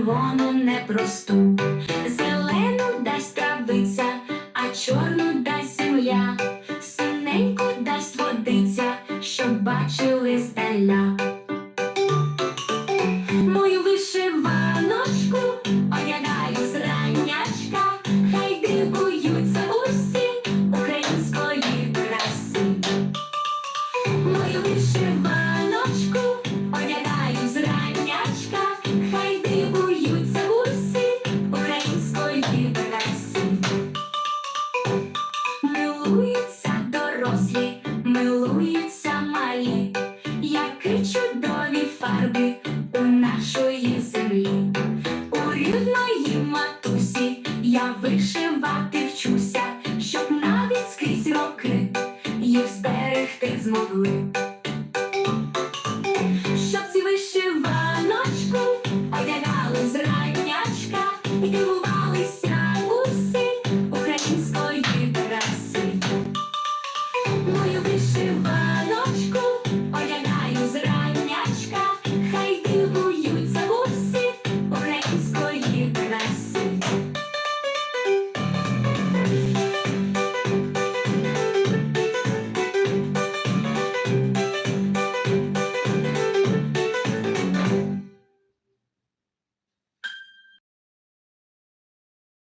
червону непросту, зелену дасть травиця, а чорну дасть земля, синеньку дасть водиця, щоб бачили здаля. дивіться, малі, які чудові фарби у нашої землі. У рідної матусі я вишивати вчуся, щоб навіть скрізь роки їх зберегти змогли.